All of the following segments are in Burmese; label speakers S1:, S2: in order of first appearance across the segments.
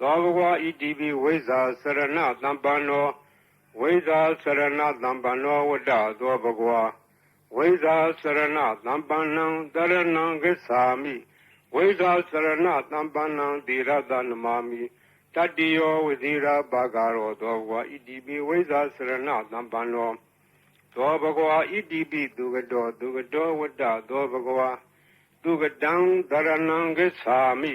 S1: သောဘဂဝါဣတိပိဝိဇာစရဏတံပန္နောဝိဇာစရဏတံပန္နောဝတ္တသောဘဂဝါဝိဇာစရဏတံပန္နံတရဏံဂစ္ဆာမိဝိဇာစရဏတံပန္နံတိရတနမာမိတတ္တိယောဝဇိရာဘာဂရောသောဘဂဝါဣတိပိဝိဇာစရဏတံပန္နောသောဘဂဝါဣတိပိသူကတောသူကတောဝတ္တသောဘဂဝါသူကတံတရဏံဂစ္ဆာမိ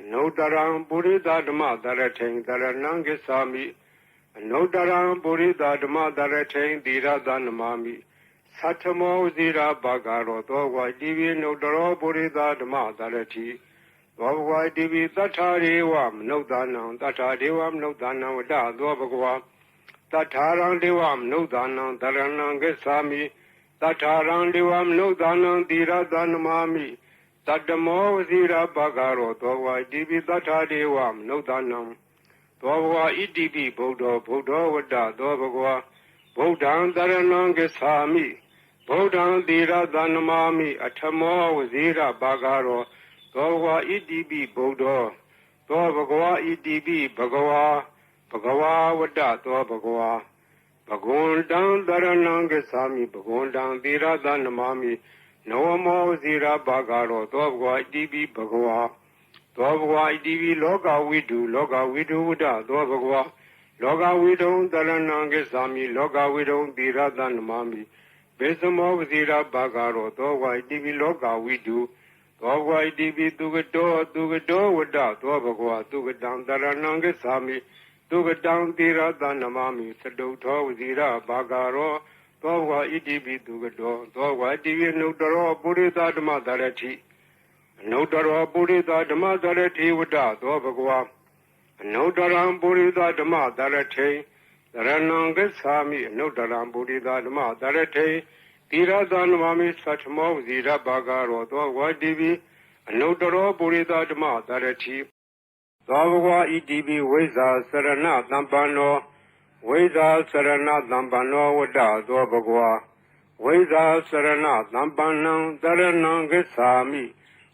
S1: အနုတရံပုရိသဓမ္မတရထိန်တရဏံကိသာမိအနုတရံပုရိသဓမ္မတရထိန်တိရသနမမိသတ္ထမောဇိရာဘာဂရောသောဝါတိဝိနုတရောပုရိသဓမ္မတရထိသောဘဝတိဝိတထာရေဝမနုဿာနံတထာဒေဝမနုဿာနံဝတ္တသောဘဂဝါတထာရံဒေဝမနုဿာနံတရဏံကိသာမိတထာရံဒေဝမနုဿာနံတိရသနမမိ တတမောဝစီရပကရောသောဝါဣတိပိတထာဒေဝမနုဿာနံသောဘဝဣတိပိဗုဒ္ဓဗုဒ္ဓဝတ္တသောဘဂဝါဗုဒ္ဓံတရဏံကိသာမိဗုဒ္ဓံသီရသနမာမိအထမောဝစီရပကရောသောဘဝဣတိပိဗုဒ္ဓသောဘဂဝါဣတိပိဘဂဝါဘဂဝါဝတ္တသောဘဂဝါဘဂဝန္တံတရဏံကိသာမိဘဂဝန္တံသီရသနမာမိ နဝမောဇိရာဘာဂရောသောဘဂဝါဣတိပိဘဂဝါသောဘဂဝါဣတိပိလောကဝိတုလောကဝိတုဝဒသောဘဂဝါလောကဝိတုံတရဏံကိသာမိလောကဝိတုံတိရသနမမိဘေသမောဇိရာဘာဂရောသောဘဂဝါဣတိပိလောကဝိတုသောဘဂဝါဣတိပိသူကတောသူကတောဝဒသောဘဂဝါသူကတံတရဏံကိသာမိသူကတံတိရသနမမိသတုထောဇိရာဘာဂရော သောဝါဣတိပိသူကတော်သောဝါတိဝိနုတရောပုရိသဓမ္မတရတိအနုတရောပုရိသဓမ္မတရတိဝတ္တသောဘဂဝါအနုတရံပုရိသဓမ္မတရထိတရဏံဂစ္ဆာမိအနုတရံပုရိသဓမ္မတရထိတိရသနမမိသတ္ထမောဇိရဘာဂရောသောဝါတိပိအနုတရောပုရိသဓမ္မတရတိသောဘဂဝါဣတိပိဝိဇာစရဏတံပန္နော ဝိဇာစရဏသံပန္နောဝတ္တသောဘဂဝါဝိဇာစရဏသံပန္နံတရဏံဂစ္ဆာမိ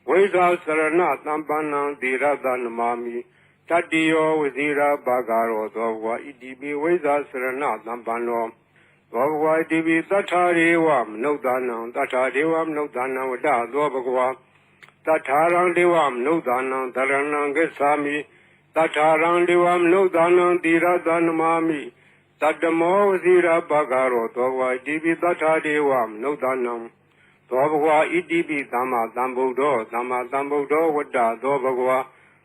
S1: ဝိဇာစရဏသံပန္နံတိရသနမာမိတတ္တိယောဝဇိရာဘာဂရောသောဘဂဝါဣတိပိဝိဇာစရဏသံပန္နောသောဘဂဝါဣတိပိသတ္ထာရေဝမနုဿာနံတတ္ထာဒေဝမနုဿာနံဝတ္တသောဘဂဝါတထာရံဒေဝမနုဿာနံတရဏံဂစ္ဆာမိတထာရံဒေဝမနုဿာနံတိရသနမာမိ တတမောဝစီရပကရောသောဘဝဣတိပိတထာဒေဝမနုဿာနံသောဘဂဝဣတိပိသမ္မာသမ္ဗုဒ္ဓောသမ္မာသမ္ဗုဒ္ဓောဝတ္တသောဘဂဝ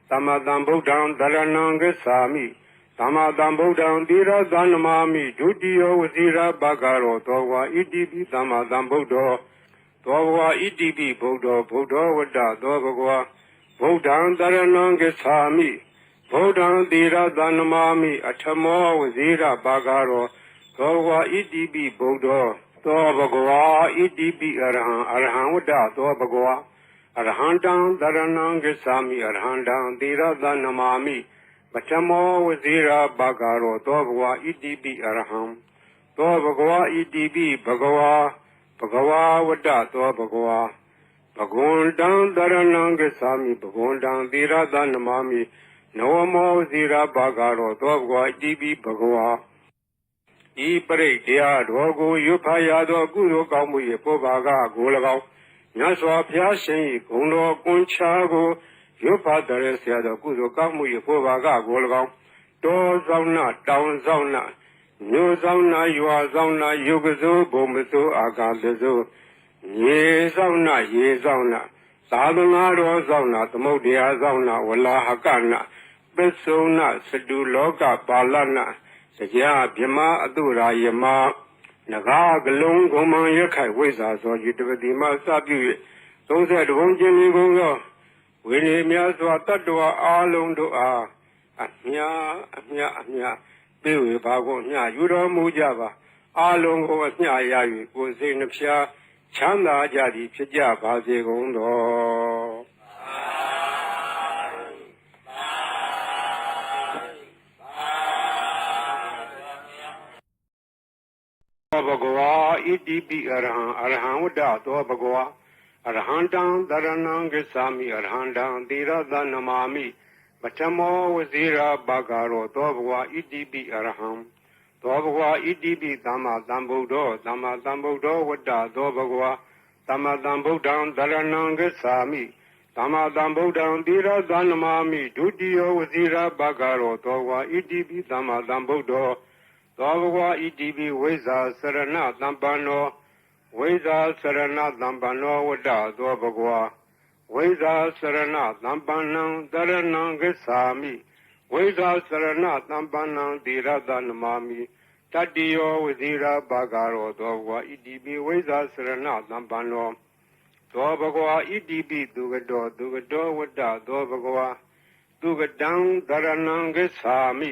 S1: သမ္မာသမ္ဗုဒ္ဓံတရဏံဂစ္ဆာမိသမ္မာသမ္ဗုဒ္ဓံတိရသနမာမိဒုတိယဝစီရပကရောသောဘဂဝဣတိပိသမ္မာသမ္ဗုဒ္ဓောသောဘဂဝဣတိပိဗုဒ္ဓောဗုဒ္ဓောဝတ္တသောဘဂဝဗုဒ္ဓံတရဏံဂစ္ဆာမိ ဗုဒ္ဓံတိရသနမာမိအထမောဝဇိရပါကရောသောဘဂဝဣတိပိဗုဒ္ဓောသောဘဂဝဣတိပိအရဟံအရဟံဝတ္တသောဘဂဝအရဟံတံတရဏံဂစ္ဆာမိအရဟံတံတိရသနမာမိပထမောဝဇိရပါကရောသောဘဂဝဣတိပိအရဟံသောဘဂဝဣတိပိဘဂဝဘဂဝဝတ္တသောဘဂဝဘဂဝန္တံတရဏံဂစ္ဆာမိဘဂဝန္တံတိရသနမာမိ နဝမောဇိရာဘာဂရောသောဘဂဝဣတိပိဘဂဝါဤပရိတ်တရားတော်ကိုရွဖရသောကုသိုလ်ကောင်းမှု၏ပုဗ္ဗာကကို၎င်းမြတ်စွာဘုရားရှင်၏ဂုဏ်တော်ကွန်ချာကိုရွဖတရဆရာသောကုသိုလ်ကောင်းမှု၏ပုဗ္ဗာကကို၎င်းတောဆောင်နာတောင်ဆောင်နာမြို့ဆောင်နာရွာဆောင်နာယုကစိုးဘုံမစိုးအာကာသစိုးရေဆောင်နာရေဆောင်နာသာသနာတော်ဆောင်နာသမုဒ္ဒရာဆောင်နာဝလာဟကနာ ပစ္စုနာစတုလောကပါလနာတရားမြမအတုရာယမနဂါကလုံးကုံမံရခိုင်ဝိဇ္ဇာသောယတပတိမစပြု၍သုံးဆက်တဘုံချင်းလေးကုန်သောဝိနည်းများစွာတတ္တဝါအားလုံးတို့အားအမြအမြအမြပြေဝေပါကုန်မြယူတော်မူကြပါအားလုံးကိုအမြရ၍ကိုယ်စိတ်နှဖျားချမ်းသာကြသည်ဖြစ်ကြပါစေကုန်တော် တိပိအရဟံအရဟံဝတ္တသောဘဂဝါအရဟံတံတရဏံဂစ္ဆာမိအရဟံတံသီရသနမာမိပထမောဝဇိရာဘာဂရောသောဘဂဝါဣတိပိအရဟံသောဘဂဝါဣတိပိသမ္မာသမ္ဗုဒ္ဓောသမ္မာသမ္ဗုဒ္ဓောဝတ္တသောဘဂဝါသမ္မာသမ္ဗုဒ္ဓံတရဏံဂစ္ဆာမိသမ္မာသမ္ဗုဒ္ဓံသီရသနမာမိဒုတိယဝဇိရာဘာဂရောသောဘဂဝါဣတိပိသမ္မာသမ္ဗုဒ္ဓော သောဘဂဝါဣတိပိဝိဇာစရဏတံပန္နောဝိဇာစရဏတံပန္နောဝတ္တသောဘဂဝါဝိဇာစရဏတံပန္နံတရဏံဂစ္ဆာမိဝိဇာစရဏတံပန္နံတိရတနမာမိတတ္တိယောဝဇိရာဘာဂရောသောဘဂဝါဣတိပိဝိဇာစရဏတံပန္နောသောဘဂဝါဣတိပိသူကတောသူကတောဝတ္တသောဘဂဝါသူကတံတရဏံဂစ္ဆာမိ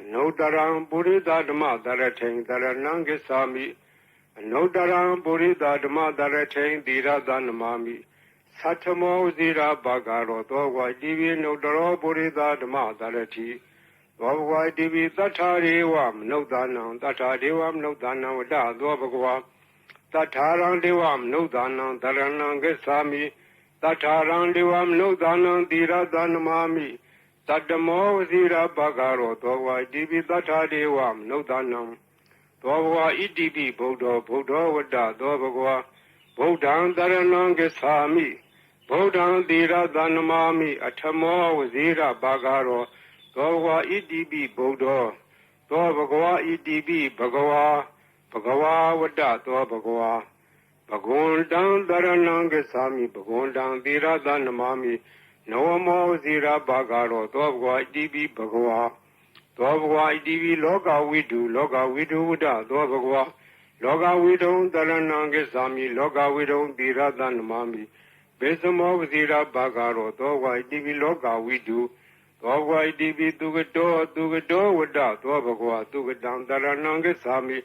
S1: အနုတ္တရံပုရိသဓမ္မတရထိန်တရဏံကိသာမိအနုတ္တရံပုရိသဓမ္မတရထိန်သီရသနမမိသတ္ထမောဇိရာဘာဂရောသောဝါတိပိနုတ္တရောပုရိသဓမ္မတရတိသောဘဝတိပိသတ္ထာရေဝမနုဿာနံတတ္ထာဒေဝမနုဿာနံဝတ္တသောဘဂဝါတတ္ထာရံဒေဝမနုဿာနံတရဏံကိသာမိတတ္ထာရံဒေဝမနုဿာနံသီရသနမမိ တတ္တမောဝစီရပကရောသောဝါဣတိပိတထာဒေဝမနုဿာနံသောဘဝဣတိပိဗုဒ္ဓဗုဒ္ဓဝတ္တသောဘဂဝါဗုဒ္ဓံတရဏံကိသာမိဗုဒ္ဓံသီရသနမာမိအထမောဝစီရပကရောသောဘဝဣတိပိဗုဒ္ဓသောဘဂဝါဣတိပိဘဂဝါဘဂဝါဝတ္တသောဘဂဝါဘဂဝန္တံတရဏံကိသာမိဘဂဝန္တံသီရသနမာမိ နဝမောဇိရာဘာဂရောသောဘဂဝါဣတိပိဘဂဝါသောဘဂဝါဣတိပိလောကဝိတုလောကဝိတုဝဒသောဘဂဝါလောကဝိတုံတရဏံကိသာမိလောကဝိတုံတိရသနမမိဘေသမောဇိရာဘာဂရောသောဘဂဝါဣတိပိလောကဝိတုသောဘဂဝါဣတိပိသူကတောသူကတောဝဒသောဘဂဝါသူကတံတရဏံကိသာမိ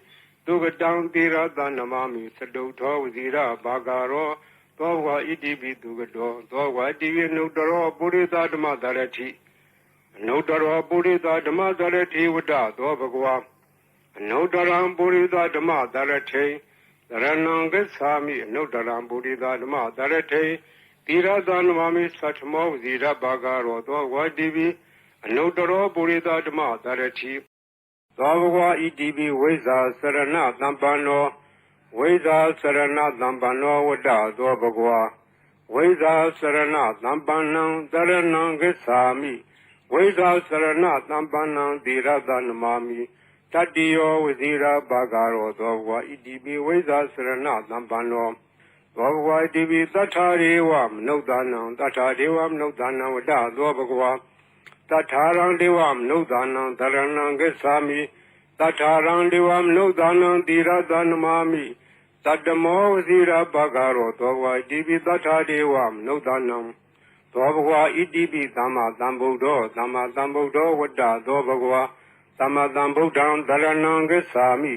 S1: သူကတံတိရသနမမိသတုထောဇိရာဘာဂရော သောဝါဣတိပိသူကတော်သောဝါတိဝိနုတရောပုရိသဓမ္မတရတိအနုတရောပုရိသဓမ္မတရတိဝတ္တသောဘဂဝါအနုတရံပုရိသဓမ္မတရထိတရဏံဂစ္ဆာမိအနုတရံပုရိသဓမ္မတရထိတိရသနမမိသတ္ထမောဇိရဘာဂရောသောဝါတိပိအနုတရောပုရိသဓမ္မတရတိသောဘဂဝါဣတိပိဝိဇာစရဏတံပန္နော ဝိဇာစရဏသံပန္နောဝတ္တသောဘဂဝါဝိဇာစရဏသံပန္နံတရဏံဂစ္ဆာမိဝိဇာစရဏသံပန္နံသီရသနမာမိတတ္တိယောဝဇိရာဘာဂရောသောဘဂဝါဣတိပိဝိဇာစရဏသံပန္နောသောဘဂဝါဣတိပိတတ္ထာရေဝမနုဿာနံတတ္ထာဒေဝမနုဿာနံဝတ္တသောဘဂဝါတတ္ထာရံဒေဝမနုဿာနံတရဏံဂစ္ဆာမိ တထာရံဒေဝမနုဿာနံတိရသနမာမိတတ္တမောဝစီရပကရောသောဘဝဣတိပိတထာဒေဝမနုဿာနံသောဘဂဝါဣတိပိသမ္မာသမ္ဗုဒ္ဓောသမ္မာသမ္ဗုဒ္ဓောဝတ္တသောဘဂဝါသမ္မာသမ္ဗုဒ္ဓံတရဏံဂစ္ဆာမိ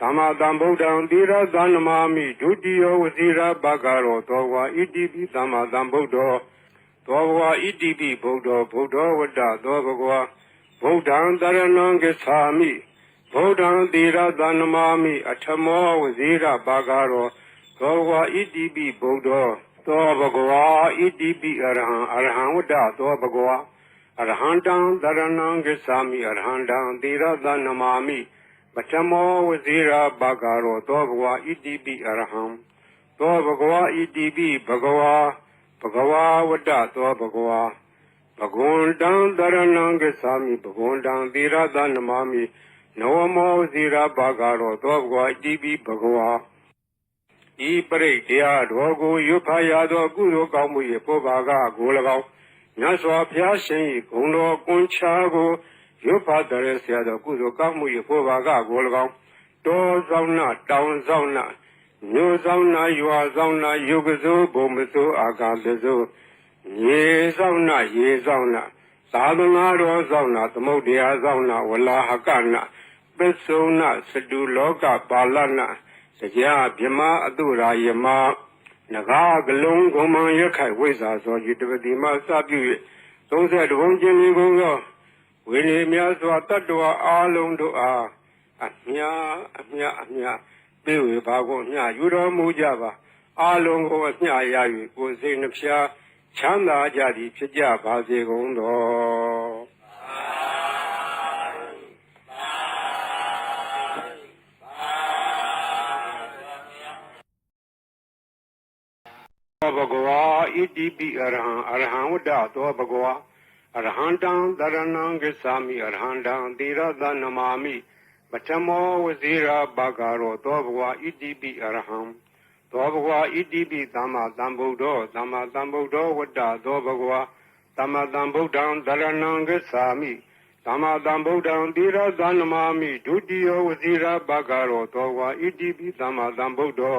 S1: သမ္မာသမ္ဗုဒ္ဓံတိရသနမာမိဒုတိယဝစီရပကရောသောဘဂဝါဣတိပိသမ္မာသမ္ဗုဒ္ဓောသောဘဂဝါဣတိပိဗုဒ္ဓောဗုဒ္ဓောဝတ္တသောဘဂဝါဗဗုဒ္ဓံတရဏံဂစ္ဆာမိ ဗုဒ္ဓံသီရသနမာမိအထမောဝဇိရပါကာရောသောဝါဣတိပိဗုဒ္ဓောသောဘဂဝါဣတိပိအရဟံအရဟံဝတ္တသောဘဂဝါအရဟံတံတရဏံဂစ္ဆာမိအရဟံတံသီရသနမာမိပထမောဝဇိရပါကာရောသောဘဂဝါဣတိပိအရဟံသောဘဂဝါဣတိပိဘဂဝါဘဂဝါဝတ္တသောဘဂဝါဘဂဝန္တံတရဏံဂစ္ဆာမိဘဂဝန္တံသီရသနမမိ နဝမောဇီရဘာဂရောသောဘဂဝါတိပိဘဂဝါဤပရိတရားတော်ကိုရွတ်ဖတ်ရသောကုသိုလ်ကောင်းမှု၏ပုဗ္ဗာကကို၎င်းမြတ်စွာဘုရားရှင်၏ဂုဏ်တော်ကွန်ချာကိုရွတ်ဖတ်တဲ့ဆရာတော်ကုသိုလ်ကောင်းမှု၏ပုဗ္ဗာကကို၎င်းတောဆောင်နာတောင်ဆောင်နာမြို့ဆောင်နာရွာဆောင်နာယုတ်ကစိုးဘုံမစိုးအာကာသစိုးရေဆောင်နာရေဆောင်နာသာသနာတော်ဆောင်နာသမုဒ္ဒရာဆောင်နာဝလာဟကနာ ပစ္စုံနာစတုလောကပါလနာတရားမြမအတုရာယမနဂါကလုံးဂုံမံရခိုင်ဝိဇာသောယတပတိမစပြု၍30ဘုံကျင်းလေးကုန်သောဝိရိများစွာတတ္တဝအာလုံးတို့အားအမြအမြအမြပြေဝေပါကုန်မြယူတော်မူကြပါအာလုံးကိုအမြရ၍ကိုယ်စိတ်နှဖျားချမ်းသာကြသည်ဖြစ်ကြပါစေကုန်တော် ဝါဣတိပိအရဟံအရဟံဝတ္တသောဘဂဝါအရဟံတံတရဏံဂစ္ဆာမိအရဟံတံသီရသနမာမိပထမောဝဇိရာဘာဂရောသောဘဂဝါဣတိပိအရဟံသောဘဂဝါဣတိပိသမ္မာသမ္ဗုဒ္ဓောသမ္မာသမ္ဗုဒ္ဓောဝတ္တသောဘဂဝါသမ္မာသမ္ဗုဒ္ဓံဒရဏံဂစ္ဆာမိသမ္မာသမ္ဗုဒ္ဓံသီရသနမာမိဒုတိယဝဇိရဘဂရောသောဘဂဝါဣတိပိသမ္မာသမ္ဗုဒ္ဓော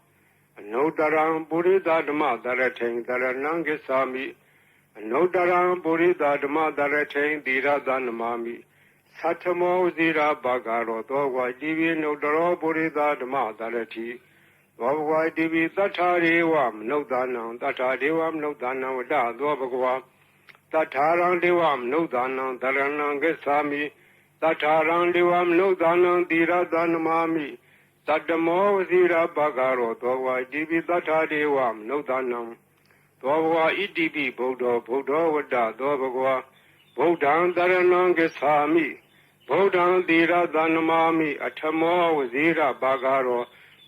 S1: အနုတ္တရံပုရိသဓမ္မတရထိန်တရဏံဂစ္ဆာမိအနုတ္တရံပုရိသဓမ္မတရထိန်သီရသနမာမိသတ္ထမောဇိရာဘာဂရောသောဝါတိပိနုတ္တရောပုရိသဓမ္မတရတိသောဘဂဝါတိပိသတ္ထာရေဝမနုဿာနံတတ္ထာဒေဝမနုဿာနံဝတ္တသောဘဂဝါတတ္ထာရံဒေဝမနုဿာနံတရဏံဂစ္ဆာမိတတ္ထာရံဒေဝမနုဿာနံတိရသနမာမိ တတ္တမောဇိရာဘာဂရောသောဝါတိပိသတ္ထာဒေဝမနုဿာနံသောဘဂဝါဣတိပိဗုဒ္ဓောဗုဒ္ဓောဝတ္တသောဘဂဝါဗုဒ္ဓံတရဏံဂစ္ဆာမိဗုဒ္ဓံသီရသနမာမိအထမောဝဇိရဘာဂရော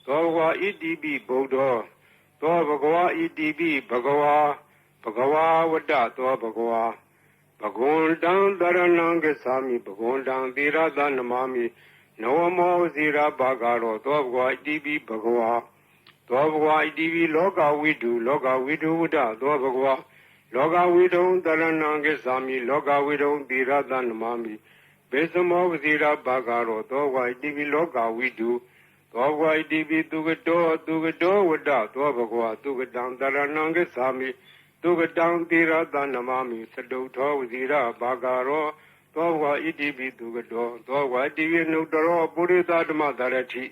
S1: သောဘဂဝါဣတိပိဗုဒ္ဓောသောဘဂဝါဣတိပိဘဂဝါဘဂဝါဝတ္တသောဘဂဝါဘဂဝန္တံတရဏံဂစ္ဆာမိဘဂဝန္တံသီရသနမာမိ နဝမောဇိရဘာဂရောသောဘဂဝါဣတိပိဘဂဝါသောဘဂဝါဣတိပိလောကဝိတုလောကဝိတုဝတ္တသောဘဂဝါလောကဝိတုံတရဏံကိသာမိလောကဝိတုံတိရသနမမိဘေသမောဝစီရဘာဂရောသောဝိတိပိလောကဝိတုသောဝိတိပိသူကတောသူကတောဝတ္တသောဘဂဝါသူကတံတရဏံကိသာမိသူကတံတိရသနမမိသတုထောဝစီရဘာဂရော သောဝဣတိပိသူကတောသောဝတိပိနုတ္တရောပုရိသဓမ္မတရတိ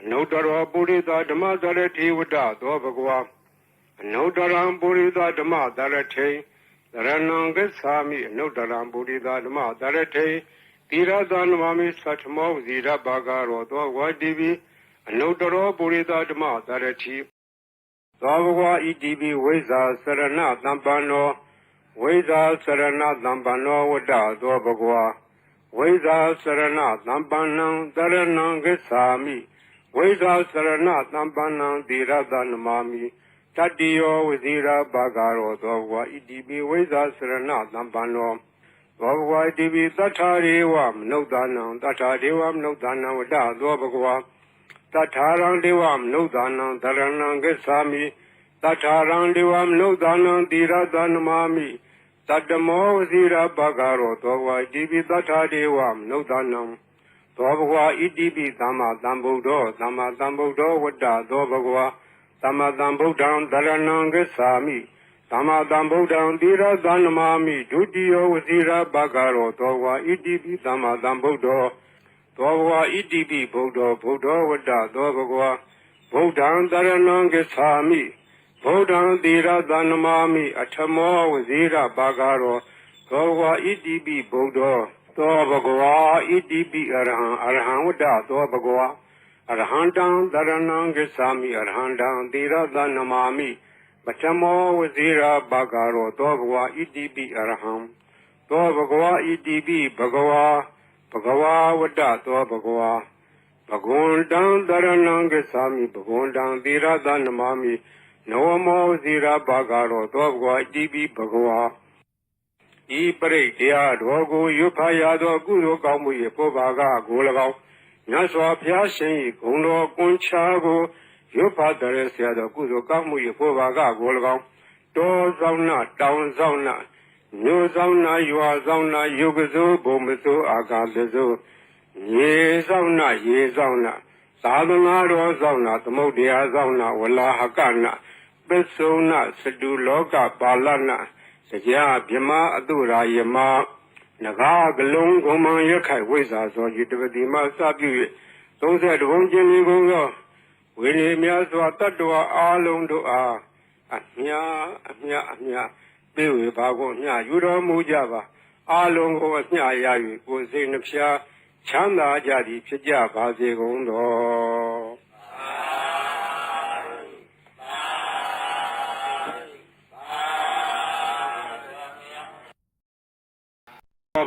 S1: အနုတ္တရောပုရိသဓမ္မတရတိဝတ္တသောဘဂဝါအနုတ္တရံပုရိသဓမ္မတရထိန်တရဏံဂစ္ဆာမိအနုတ္တရံပုရိသဓမ္မတရထိန်တိရသနမမိသတ္ထမောဇိရဘာဂရောသောဝတိပိအနုတ္တရောပုရိသဓမ္မတရထိသောဘဂဝဣတိပိဝိဇာစရဏသမ္ပန္နော ဝိဇာစရဏသမ္ပန္နောဝတ္တသောဘဂဝါဝိဇာစရဏသမ္ပန္နံတရဏံဂစ္ဆာမိဝိဇာစရဏသမ္ပန္နံသီရတနမာမိတတ္တိယောဝဇိရာဘာဂရောသောဘဝဣတိပိဝိဇာစရဏသမ္ပန္နောသောဘဝဣတိပိသတ္ထာရေဝမနုဿာနံတတ္ထာဒေဝမနုဿာနံဝတ္တသောဘဂဝါတတ္ထာရံဒေဝမနုဿာနံတရဏံဂစ္ဆာမိ တတ္ထာရံဒေဝမနုဿာနံသီရတနမာမိတတ္တမောဝစီရပကရောသောဘဝဣတိပိသတ္ထာဒေဝမနုဿာနံသောဘဂဝဣတိပိသမ္မာသမ္ဗုဒ္ဓောသမ္မာသမ္ဗုဒ္ဓောဝတ္တသောဘဂဝသမ္မာသမ္ဗုဒ္ဓံတရဏံဂစ္ဆာမိသမ္မာသမ္ဗုဒ္ဓံသီရသနမာမိဒုတိယဝစီရပကရောသောဘဝဣတိပိသမ္မာသမ္ဗုဒ္ဓောသောဘဂဝဣတိပိဗုဒ္ဓောဗုဒ္ဓောဝတ္တသောဘဂဝဗုဒ္ဓံတရဏံဂစ္ဆာမိ ဗုဒ္ဓံသီရသနမာမိအထမောဝဇိရပါကာရောသောဘဂဝဣတိပိဗုဒ္ဓောသောဘဂဝဣတိပိအရဟံအရဟံဝတ္တသောဘဂဝအရဟံတံသရဏံဂစ္ဆာမိအရဟံတံသီရသနမာမိပထမောဝဇိရပါကာရောသောဘဂဝဣတိပိအရဟံသောဘဂဝဣတိပိဘဂဝဘဂဝဝတ္တသောဘဂဝဘဂဝန္တံသရဏံဂစ္ဆာမိဘဂဝန္တံသီရသနမာမိ နောမောဇိရာဘာဂရောသောဘဂဝါတိပိဘဂဝါဤပရိတရားတော်ကိုရွတ်ဖတ်ရသောကုသိုလ်ကောင်းမှု၏ပုဗ္ဗာကကို၎င်းမြတ်စွာဘုရားရှင်၏ဂုဏ်တော်ကွန်ချာကိုရွတ်ဖတ်တဲ့ဆရာတော်ကုသိုလ်ကောင်းမှု၏ပုဗ္ဗာကကို၎င်းတောဆောင်နာတောင်ဆောင်နာမြို့ဆောင်နာရွာဆောင်နာယုဂဇုဘုံမစုအာကာသဇုရေဆောင်နာရေဆောင်နာသာသနာတော်ဆောင်နာသမုဒ္ဒရာဆောင်နာဝလာဟကနာ ပစ္စုဏစတုလောကပါဠနာတရားဗြမအတုရာယမနဂါကလုံးကုံမံရခိုင်ဝိဇာသောယတပတိမစပြု၍30ဘုံကျင်လီကုန်သောဝိရိများစွာတတ္တဝအာလုံးတို့အားအမြအမြအမြပြေဝေပါကုန်မြယူတော်မူကြပါအာလုံးကိုအမြရ၍ကိုယ်စိတ်နှဖျားချမ်းသာကြသည်ဖြစ်ကြပါစေကုန်သော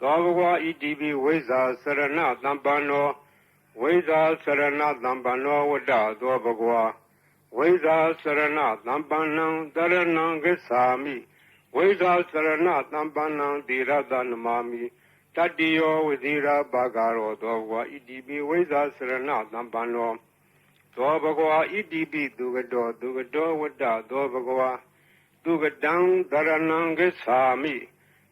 S1: သောဘဂဝဣတိပိဝိဇာစရဏသံပန္နောဝိဇာစရဏသံပန္နောဝတ္တသောဘဂဝဝိဇာစရဏသံပန္နံတရဏံဂစ္ဆာမိဝိဇာစရဏသံပန္နံတိရတနမာမိတတ္တိယောဝဇိရာဘာဂရောသောဘဂဝဣတိပိဝိဇာစရဏသံပန္နောသောဘဂဝဣတိပိသူကတောသူကတောဝတ္တသောဘဂဝသူကတံတရဏံဂစ္ဆာမိ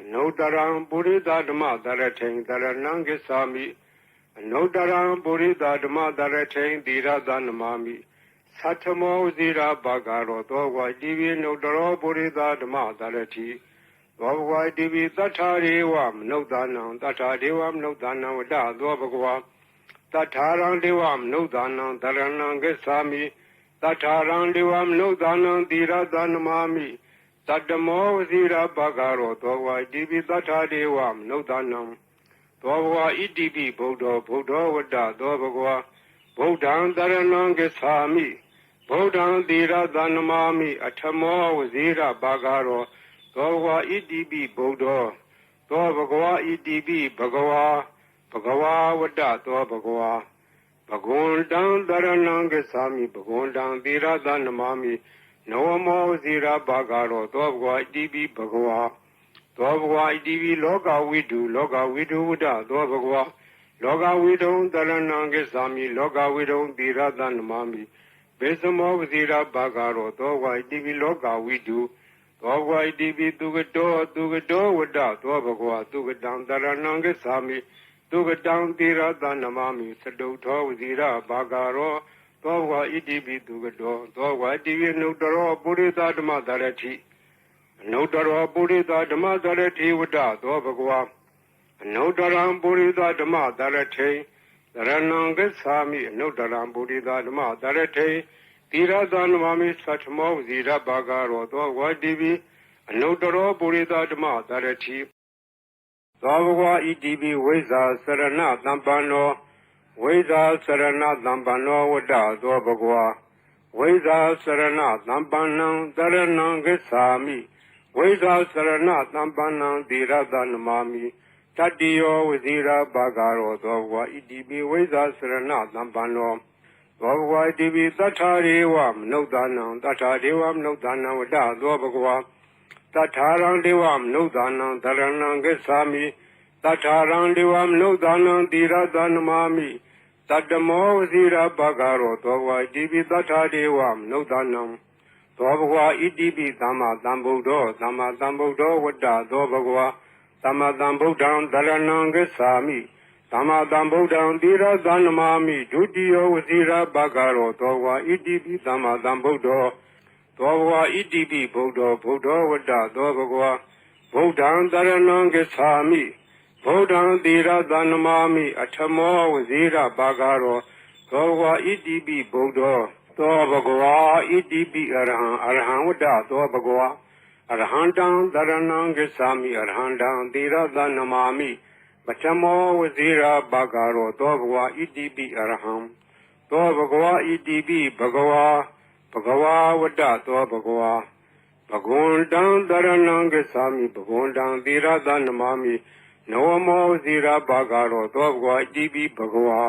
S1: အနုတ္တရံပုရိသဓမ္မတရထိန်တရဏံကိသာမိအနုတ္တရံပုရိသဓမ္မတရထိန်သီရသနမာမိသတ္ထမောဇိရာဘာဂရောသောဝါတိဝိနုတ္တရောပုရိသဓမ္မတရထိသောဘဂဝါတိဝိသတ္ထာရေဝမနုဿာနံတတ္ထာဒေဝမနုဿာနံဝတ္တသောဘဂဝါတတ္ထာရံဒေဝမနုဿာနံတရဏံကိသာမိတတ္ထာရံဒေဝမနုဿာနံသီရသနမာမိ တတ္တမောဝစီရာပကရောသောဝါဣတိပိသတ္ထာဒေဝမနုဿာနံသောဘဝဣတိပိဗုဒ္ဓောဗုဒ္ဓောဝတ္တသောဘဂဝါဗုဒ္ဓံတရဏံကိသာမိဗုဒ္ဓံသီရသနမာမိအထမောဝစီရာပကရောသောဘဝဣတိပိဗုဒ္ဓောသောဘဂဝါဣတိပိဘဂဝါဘဂဝါဝတ္တသောဘဂဝါဘဂဝန္တံတရဏံကိသာမိဘဂဝန္တံသီရသနမာမိ နဝမောဇိရာဘာဂရောသောဘဂဝဣတိပိဘဂဝါသောဘဂဝဣတိပိလောကဝိတုလောကဝိတုဝဒသောဘဂဝါလောကဝိတုံတရဏံဂစ္ဆာမိလောကဝိတုံသီရသနမမိဘေသမောဝစီရဘာဂရောသောဝိတိပိလောကဝိတုသောဝိတိပိသူကတောသူကတောဝတ္တသောဘဂဝါသူကတံတရဏံဂစ္ဆာမိသူကတံသီရသနမမိသတုထောဝစီရဘာဂရော သောဝဣတိပိသူကတောသောဝတိပိနုတ္တရောပုရိသဓမ္မတရတိအနုတ္တရောပုရိသဓမ္မတရတိဝတ္တသောဘဂဝါအနုတ္တရံပုရိသဓမ္မတရထေတရဏံဂစ္ဆာမိအနုတ္တရံပုရိသဓမ္မတရထေသီရသနမမိသတ္ထမောဇီရဘာဂရောသောဝတိပိအနုတ္တရောပုရိသဓမ္မတရတိသောဘဂဝဣတိပိဝိဇာစရဏတံပန္နော ဝိဇာစရဏတံပန္နောဝတ္တသောဘဂဝဝိဇာစရဏတံပန္နံတရဏံဂစ္ဆာမိဝိဇာစရဏတံပန္နံသီရသနမမိတတ္တိယောဝဇိရာဘာဂရောသောဘဝဣတိပိဝိဇာစရဏသံပန္နောသောဘဝဣတိပိသတ္ထာရေဝမနုဿာနံတတ္ထာဒေဝမနုဿာနံဝတ္တသောဘဂဝါတတ္ထာရံဒေဝမနုဿာနံတရဏံဂစ္ဆာမိတတ္ထာရံဒေဝမနုဿာနံတိရသနမမိ တတ္တမောဝဇိရာဘာဂရောသောဘဝဣတိပိသတ္ထာဒေဝမနုဿာနံသောဘဂဝါဣတိပိသမ္မာသမ္ဗုဒ္ဓောသမ္မာသမ္ဗုဒ္ဓောဝတ္တသောဘဂဝါသမ္မာသမ္ဗုဒ္ဓံတရဏံဂစ္ဆာမိသမ္မာသမ္ဗုဒ္ဓံသီရသနမာမိဒုတိယဝစီရဘဂရောသောဝါဣတိပိသမ္မာသမ္ဗုဒ္ဓောသောဝါဣတိပိဗုဒ္ဓောဗုဒ္ဓဝတ္တသောဘဂဝါဗုဒ္ဓံတရဏံဂစ္ဆာမိ ဗုဒ္ဓံသီရသနမာမိအထမောဝစီရဘဂရောသောဝါဣတိပိဗုဒ္ဓောသောဘဂဝါဣတိပိအရဟံအရဟံဝတ္တသောဘဂဝါအရဟံတံတရဏံဂစ္ဆာမိအရဟံတံသီရသနမာမိပထမောဝဇိရာဘာဂရောသောဘဂဝါဣတိပိအရဟံသောဘဂဝါဣတိပိဘဂဝါဘဂဝါဝတ္တသောဘဂဝါဘဂဝန္တံတရဏံဂစ္ဆာမိဘဂဝန္တံသီရသနမာမိ နောမောဝဇိရာဘာဂရောသောဘဂဝါဣတိပိဘဂဝါ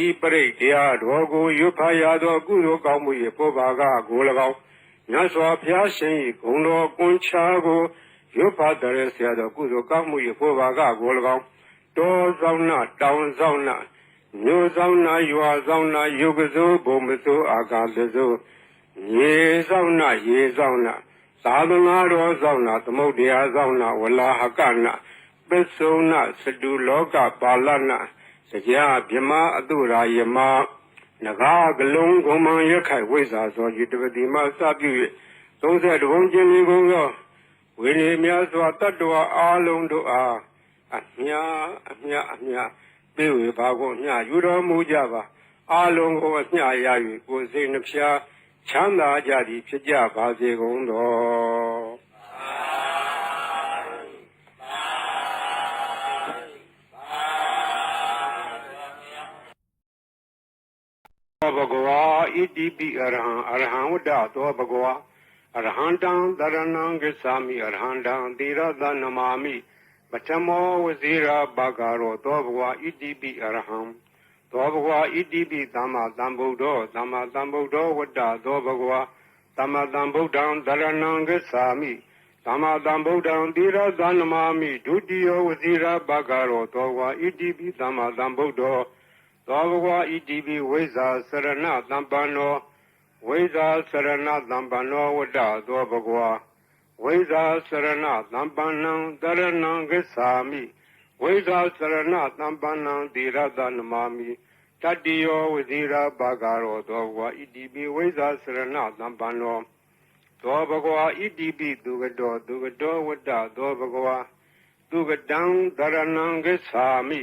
S1: ဤပရိတ်တရားတော်ကိုရွတ်ဖာရသောကုသိုလ်ကောင်းမှု၏ပုဗ္ဗာကကို၎င်းမြတ်စွာဘုရားရှင်၏ဂုဏ်တော်ကွန်ချာကိုရွတ်ဖတ်တဲ့ဆရာတော်ကုသိုလ်ကောင်းမှု၏ဖို့ပါကကို၎င်းတောဆောင်နာတောင်ဆောင်နာမြို့ဆောင်နာရွာဆောင်နာယုတ်ကစိုးဘုံမစိုးအာကာသစိုးရေဆောင်နာရေဆောင်နာသာသနာတော်ဆောင်နာသမုဒ္ဒရာဆောင်နာဝလာဟကနာ ပစ္စုံနာစတုလောကပါဠနာစကြာဗြမအတုရာယမနဂါကလုံးကုံမံရခိုင်ဝိဇာသောယတပတိမစပြု၍30ဘုံကျင်လေးကုန်သောဝိနည်းများစွာတတ္တဝါအာလုံးတို့အားအမြအမြအမြပြေဝေပါကုန်မြယူတော်မူကြပါအာလုံးကိုအမြရ၍ကိုယ်စိတ်နှဖျားချမ်းသာကြသည်ဖြစ်ကြပါစေကုန်သော တိပိအရဟံအရဟံဝတ္တသောဘဂဝါအရဟံတံတရဏံဂစ္ဆာမိအရဟံတံသီရသနမာမိပထမောဝဇိရာဘာဂရောသောဘဂဝါဣတိပိအရဟံသောဘဂဝါဣတိပိသမ္မာသမ္ဗုဒ္ဓောသမ္မာသမ္ဗုဒ္ဓောဝတ္တသောဘဂဝါသမ္မာသမ္ဗုဒ္ဓံတရဏံဂစ္ဆာမိသမ္မာသမ္ဗုဒ္ဓံသီရသနမာမိဒုတိယဝဇိရာဘာဂရောသောဘဂဝါဣတိပိသမ္မာသမ္ဗုဒ္ဓော သောဘဂဝါဣတိပိဝိဇာစရဏတံပန္နောဝိဇာစရဏတံပန္နောဝတ္တသောဘဂဝါဝိဇာစရဏတံပန္နံတရဏံဂစ္ဆာမိဝိဇာစရဏတံပန္နံတိရတနမာမိတတ္တိယောဝဇိရာဘာဂရောသောဘဂဝါဣတိပိဝိဇာစရဏတံပန္နောသောဘဂဝါဣတိပိသူကတောသူကတောဝတ္တသောဘဂဝါသူကတံတရဏံဂစ္ဆာမိ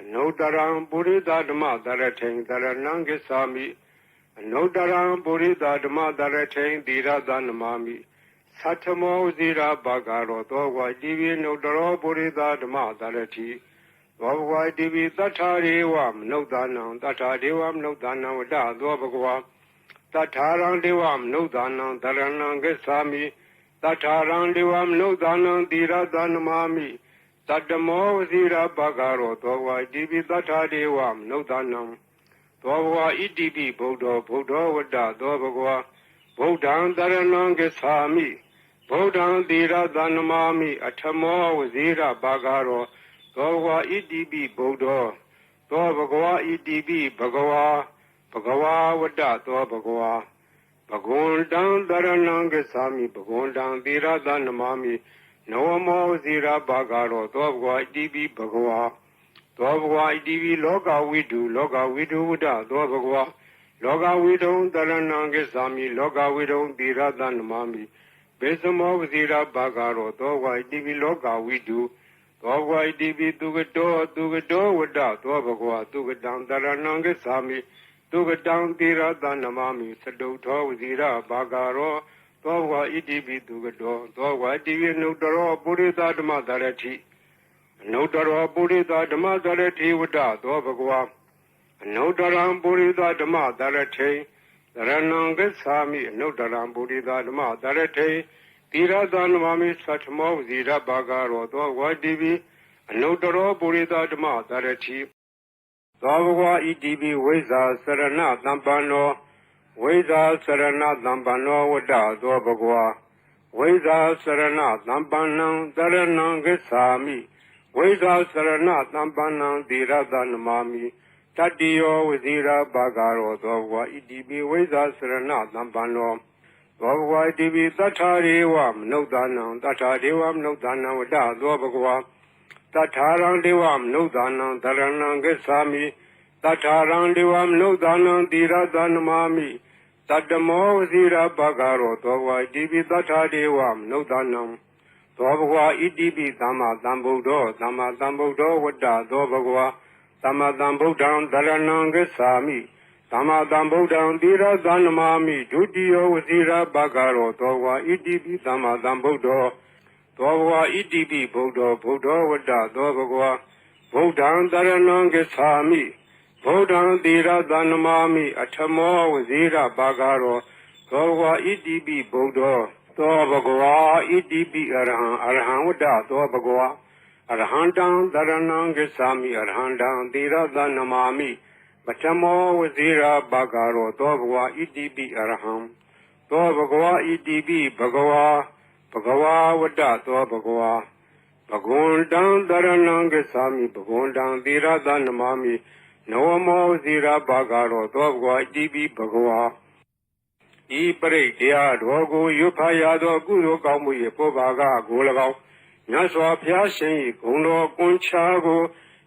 S1: အနုတ္တရံပုရိသဓမ္မတရထိန်တရဏံကိသာမိအနုတ္တရံပုရိသဓမ္မတရထိန်သီရသနမမိသတ္ထမောဇိရာဘာဂရောသောဝါတိဝိနုတ္တရောပုရိသဓမ္မတရတိသောဘဂဝါတိပိသတ္ထာရေဝမနုဿာနံသတ္ထာဒေဝမနုဿာနံဝတ္တသောဘဂဝါသတ္ထာရံဒေဝမနုဿာနံတရဏံဂစ္ဆာမိသတ္ထာရံဒေဝမနုဿာနံသီရသနမာမိ တတ္တမောဝစီရပဂရောသောဘဂဝါတိပိသတ္ထာဒေဝမနုဿာနံသောဘဂဝါဣတိပိဗုဒ္ဓောဗုဒ္ဓောဝတ္တသောဘဂဝါဗုဒ္ဓံတရဏံဂစ္ဆာမိဗုဒ္ဓံသီရသနမာမိအထမောဝစီရပဂရောသောဘဂဝါဣတိပိဗုဒ္ဓောသောဘဂဝါဣတိပိဘဂဝါဘဂဝါဝတ္တသောဘဂဝါဘဂဝန္တံတရဏံဂစ္ဆာမိဘဂဝန္တံသီရသနမမိ နဝမောဇိရဘာဂရောသောဘဂဝါဣတိပိဘဂဝါသောဘဂဝါဣတိပိလောကဝိတုလောကဝိတုဝတ္တသောဘဂဝါလောကဝိတုံတရဏံဂစ္ဆာမိလောကဝိတုံသီရသနမမိဘေသမောဇိရဘာဂရောသောဘဂဝါဣတိပိလောကဝိတုသောဘဝဣတိပိသူကတောသူကတောဝတ္တသောဘဂဝါသူကတံတရဏံဂစ္ဆာမိသူကတံတိရတနမမိသတုထောဝဇိရဘာဂရော သောဘဂဝါဣတိပိသူကတောသောဘဂဝါဣတိပိနုတရောပုရိသဓမ္မတရတိအနုတရောပုရိသဓမ္မတရတိဝတ္တသောဘဂဝါအနုတရံပုရိသဓမ္မတရတိတရဏံဂစ္ဆာမိအနုတရံပုရိသဓမ္မတရတိတိရသနမမိသတ္ထမောဇိရဘာဂရောသောဝတိပိအနုတရောပုရိသဓမ္မသရတိသောဘဂဝဣတိပိဝိဇာစရဏတံပန္နော ဝိဇာစရဏတံပန္နောဝတ္တသောဘဂဝဝိဇာစရဏတံပန္နံတရဏံဂစ္ဆာမိဝိဇာစရဏတံပန္နံတိရသနမမိတတ္တိယောဝဇိရဘာဂရောသောဘဂဝဣတိပိဝိဇာစရဏတံပန္နောသောဘဂဝါတိပိသတ္ထာရေဝမနုဿာနံသတ္ထာဒေဝမနုဿာနံဝတ္တသောဘဂဝါသတ္ထာရံဒေဝမနုဿာနံတရဏံဂစ္ဆာမိသတ္ထာရံဒေဝမနုဿာနံတိရသနမာမိ တတ္တမောဝစီရပဂရောသောဘဂဝါတိပိသတ္ထာဒေဝမနုဿာနံသောဘဂဝါဣတိပိသမ္မာသမ္ဗုဒ္ဓောသမ္မာသမ္ဗုဒ္ဓောဝတ္တသောဘဂဝါသမ္မာသမ္ဗုဒ္ဓံတရဏံဂစ္ဆာမိသမ္မာသမ္ဗုဒ္ဓံတိရသနမာမိဒုတိယဝစီရဘဂရောသောဝါဣတိပိသမ္မာသမ္ဗုဒ္ဓောသောဝါဣတိပိဗုဒ္ဓောဗုဒ္ဓဝတ္တသောဘဂဝါဗုဒ္ဓံတရဏံဂစ္ဆာမိ ဗုဒ္ဓံတိရသနမာမိအထမောဝစီရဘဂရောသောဝါဣတိပိဗုဒ္ဓောသောဘဂဝါဣတိပိအရဟံအရဟံဝတ္တသောဘဂဝါအရဟံတံတရဏံဂစ္ဆာမိအရဟံတံတိရသနမာမိပထမောဝဇိရာဘဂရောသောဘဂဝါဣတိပိအရဟံသောဘဂဝါဣတိပိဘဂဝါဘဂဝါဝတ္တသောဘဂဝါဘဂဝန္တံတရဏံဂစ္ဆာမိဘဂဝန္တံသီရသနမမိ နဝမောဝဇိရာဘဂရောသောဘဂဝါဣတိပိဘဂဝါဤပရိတ်တရားတော်ကိုရွတ်ဖာရသောကုသိုလ်ကောင်းမှု၏ပုဗ္ဗာကကို၎င်းမြတ်စွာဘုရားရှင်၏ဂုဏ်တော်ကွန်ချာကို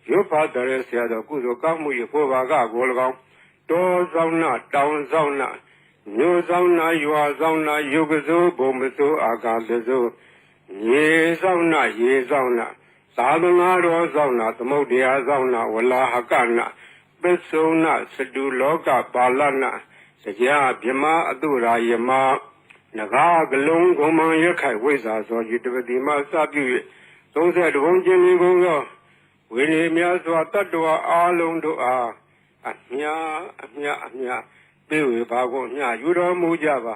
S1: ရုပ်ဖတ်တဲ့ဆရာတော်ကုသိုလ်ကောင်းမှု၏ဖို့ပါကကို၎င်းတောဆောင်နာတောင်ဆောင်နာမြို့ဆောင်နာရွာဆောင်နာယုတ်ကစိုးဘုံမစိုးအာကာသစိုးရေဆောင်နာရေဆောင်နာသာသနာတော်ဆောင်နာသမုဒ္ဒရာဆောင်နာဝလာဟကနာ ပစ္စုံနာစတုလောကပါဠနာစကြာဗြမအတုရာယမနဂါကလုံးဂုံမံရခိုင်ဝိဇာသောယတပတိမစပြု၍30ဘုံကျင်လင်ကုန်သောဝိနည်းများစွာတတ္တဝါအားလုံးတို့အားအမြအမြအမြပြေဝေပါကုန်မြယူတော်မူကြပါ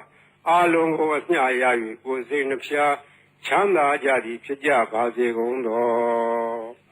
S1: အားလုံးကိုအမြရ၍ကိုယ်စိတ်နှဖျားချမ်းသာကြသည်ဖြစ်ကြပါစေကုန်သော